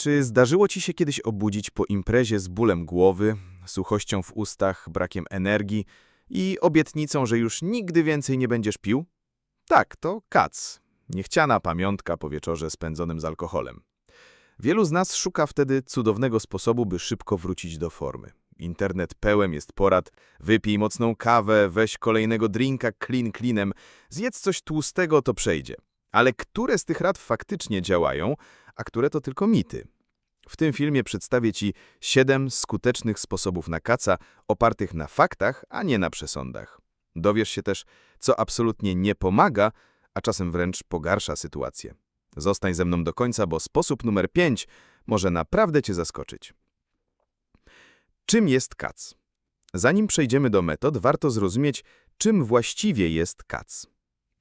Czy zdarzyło ci się kiedyś obudzić po imprezie z bólem głowy, suchością w ustach, brakiem energii i obietnicą, że już nigdy więcej nie będziesz pił? Tak, to kac. Niechciana pamiątka po wieczorze spędzonym z alkoholem. Wielu z nas szuka wtedy cudownego sposobu, by szybko wrócić do formy. Internet pełen jest porad, wypij mocną kawę, weź kolejnego drinka clean cleanem, zjedz coś tłustego, to przejdzie. Ale które z tych rad faktycznie działają, a które to tylko mity? W tym filmie przedstawię Ci 7 skutecznych sposobów na kaca opartych na faktach, a nie na przesądach. Dowiesz się też, co absolutnie nie pomaga, a czasem wręcz pogarsza sytuację. Zostań ze mną do końca, bo sposób numer 5 może naprawdę Cię zaskoczyć. Czym jest kac? Zanim przejdziemy do metod, warto zrozumieć, czym właściwie jest kac.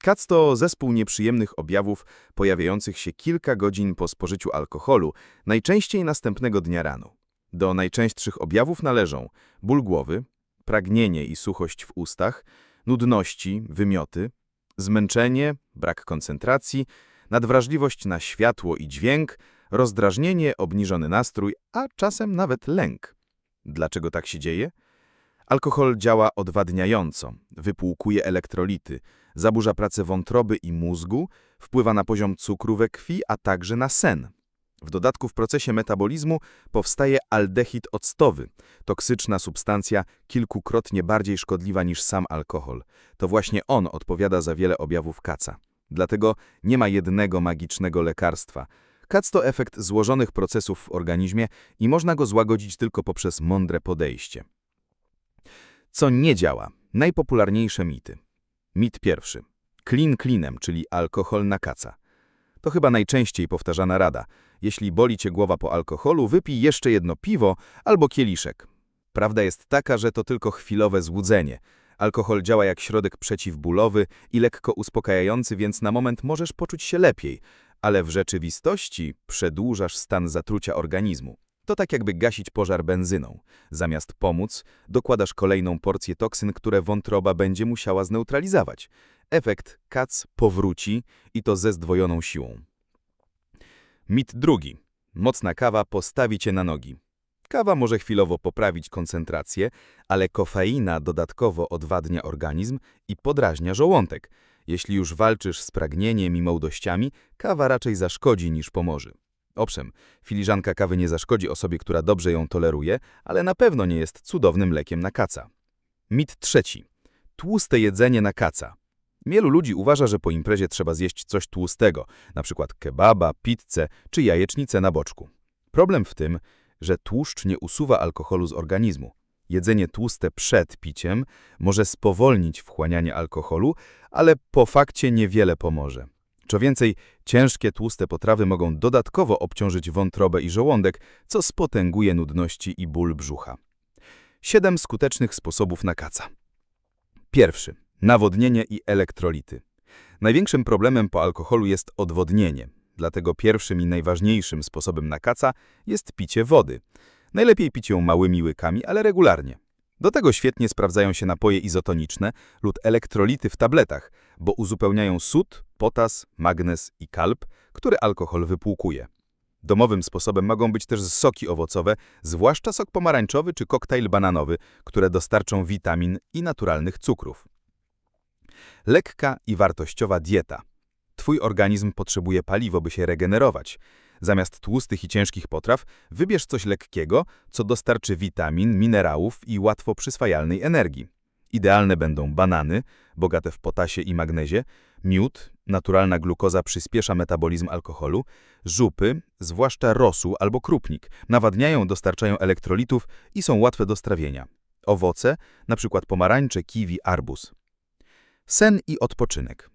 Kac to zespół nieprzyjemnych objawów pojawiających się kilka godzin po spożyciu alkoholu, najczęściej następnego dnia rano. Do najczęstszych objawów należą ból głowy, pragnienie i suchość w ustach, nudności, wymioty, zmęczenie, brak koncentracji, nadwrażliwość na światło i dźwięk, rozdrażnienie, obniżony nastrój, a czasem nawet lęk. Dlaczego tak się dzieje? Alkohol działa odwadniająco, wypłukuje elektrolity, zaburza pracę wątroby i mózgu, wpływa na poziom cukru we krwi, a także na sen. W dodatku w procesie metabolizmu powstaje aldehid octowy, toksyczna substancja kilkukrotnie bardziej szkodliwa niż sam alkohol. To właśnie on odpowiada za wiele objawów kaca. Dlatego nie ma jednego magicznego lekarstwa. Kac to efekt złożonych procesów w organizmie i można go złagodzić tylko poprzez mądre podejście. Co nie działa? Najpopularniejsze mity. Mit pierwszy. Clean cleanem, czyli alkohol na kaca. To chyba najczęściej powtarzana rada. Jeśli boli cię głowa po alkoholu, wypij jeszcze jedno piwo albo kieliszek. Prawda jest taka, że to tylko chwilowe złudzenie. Alkohol działa jak środek przeciwbólowy i lekko uspokajający, więc na moment możesz poczuć się lepiej, ale w rzeczywistości przedłużasz stan zatrucia organizmu. To tak jakby gasić pożar benzyną. Zamiast pomóc, dokładasz kolejną porcję toksyn, które wątroba będzie musiała zneutralizować. Efekt kac powróci i to ze zdwojoną siłą. Mit drugi. Mocna kawa postawi cię na nogi. Kawa może chwilowo poprawić koncentrację, ale kofeina dodatkowo odwadnia organizm i podrażnia żołądek. Jeśli już walczysz z pragnieniem i mołdościami, kawa raczej zaszkodzi niż pomoże. Owszem, filiżanka kawy nie zaszkodzi osobie, która dobrze ją toleruje, ale na pewno nie jest cudownym lekiem na kaca. Mit trzeci. Tłuste jedzenie na kaca. Wielu ludzi uważa, że po imprezie trzeba zjeść coś tłustego, np. kebaba, pizzę czy jajecznicę na boczku. Problem w tym, że tłuszcz nie usuwa alkoholu z organizmu. Jedzenie tłuste przed piciem może spowolnić wchłanianie alkoholu, ale po fakcie niewiele pomoże. Co więcej, ciężkie tłuste potrawy mogą dodatkowo obciążyć wątrobę i żołądek, co spotęguje nudności i ból brzucha. Siedem skutecznych sposobów na kaca. Pierwszy. Nawodnienie i elektrolity. Największym problemem po alkoholu jest odwodnienie, dlatego pierwszym i najważniejszym sposobem na kaca jest picie wody. Najlepiej pić ją małymi łykami, ale regularnie. Do tego świetnie sprawdzają się napoje izotoniczne lub elektrolity w tabletach, bo uzupełniają sód, potas, magnez i kalb, który alkohol wypłukuje. Domowym sposobem mogą być też soki owocowe, zwłaszcza sok pomarańczowy czy koktajl bananowy, które dostarczą witamin i naturalnych cukrów. Lekka i wartościowa dieta. Twój organizm potrzebuje paliwo, by się regenerować. Zamiast tłustych i ciężkich potraw, wybierz coś lekkiego, co dostarczy witamin, minerałów i łatwo przyswajalnej energii. Idealne będą banany, bogate w potasie i magnezie, miód, naturalna glukoza przyspiesza metabolizm alkoholu, żupy, zwłaszcza rosół albo krupnik, nawadniają, dostarczają elektrolitów i są łatwe do strawienia. Owoce, np. pomarańcze, kiwi, arbuz. Sen i odpoczynek.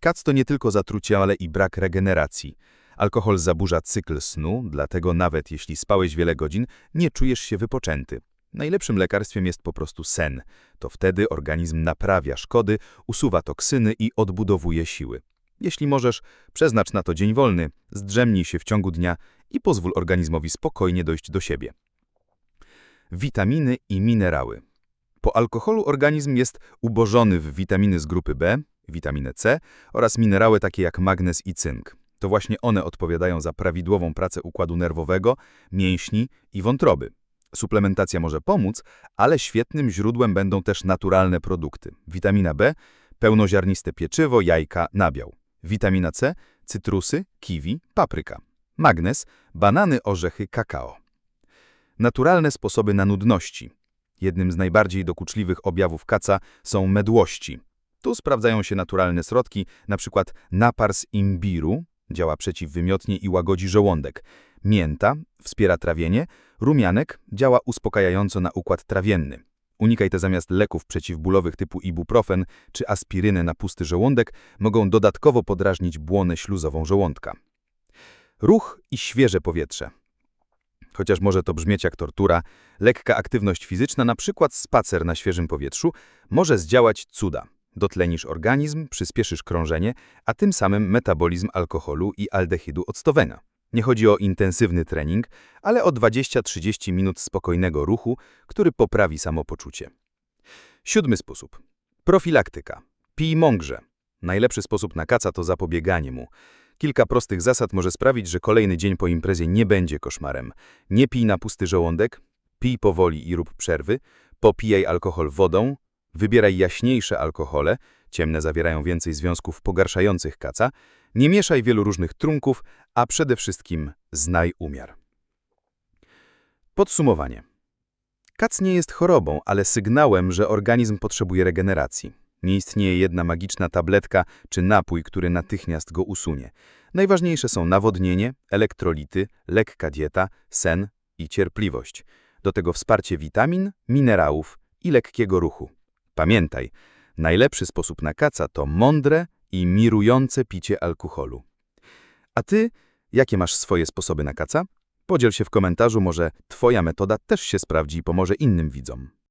Kac to nie tylko zatrucie, ale i brak regeneracji. Alkohol zaburza cykl snu, dlatego nawet jeśli spałeś wiele godzin, nie czujesz się wypoczęty. Najlepszym lekarstwem jest po prostu sen. To wtedy organizm naprawia szkody, usuwa toksyny i odbudowuje siły. Jeśli możesz, przeznacz na to dzień wolny, zdrzemnij się w ciągu dnia i pozwól organizmowi spokojnie dojść do siebie. Witaminy i minerały. Po alkoholu organizm jest ubożony w witaminy z grupy B, witaminę C oraz minerały takie jak magnez i cynk. To właśnie one odpowiadają za prawidłową pracę układu nerwowego, mięśni i wątroby. Suplementacja może pomóc, ale świetnym źródłem będą też naturalne produkty. Witamina B, pełnoziarniste pieczywo, jajka, nabiał. Witamina C, cytrusy, kiwi, papryka. Magnez, banany, orzechy, kakao. Naturalne sposoby na nudności. Jednym z najbardziej dokuczliwych objawów kaca są medłości. Tu sprawdzają się naturalne środki, np. napar z imbiru, działa przeciwwymiotnie i łagodzi żołądek. Mięta wspiera trawienie, rumianek działa uspokajająco na układ trawienny. Unikaj te zamiast leków przeciwbólowych typu ibuprofen czy aspirynę na pusty żołądek mogą dodatkowo podrażnić błonę śluzową żołądka. Ruch i świeże powietrze. Chociaż może to brzmieć jak tortura, lekka aktywność fizyczna, na przykład spacer na świeżym powietrzu, może zdziałać cuda. Dotlenisz organizm, przyspieszysz krążenie, a tym samym metabolizm alkoholu i aldehydu octowena. Nie chodzi o intensywny trening, ale o 20-30 minut spokojnego ruchu, który poprawi samopoczucie. Siódmy sposób. Profilaktyka. Pij mągrze. Najlepszy sposób na kaca to zapobieganie mu. Kilka prostych zasad może sprawić, że kolejny dzień po imprezie nie będzie koszmarem. Nie pij na pusty żołądek, pij powoli i rób przerwy, popijaj alkohol wodą, wybieraj jaśniejsze alkohole, ciemne zawierają więcej związków pogarszających kaca, nie mieszaj wielu różnych trunków, a przede wszystkim znaj umiar. Podsumowanie. Kac nie jest chorobą, ale sygnałem, że organizm potrzebuje regeneracji. Nie istnieje jedna magiczna tabletka czy napój, który natychmiast go usunie. Najważniejsze są nawodnienie, elektrolity, lekka dieta, sen i cierpliwość. Do tego wsparcie witamin, minerałów i lekkiego ruchu. Pamiętaj, najlepszy sposób na kaca to mądre i mirujące picie alkoholu. A ty, jakie masz swoje sposoby na kaca? Podziel się w komentarzu, może twoja metoda też się sprawdzi i pomoże innym widzom.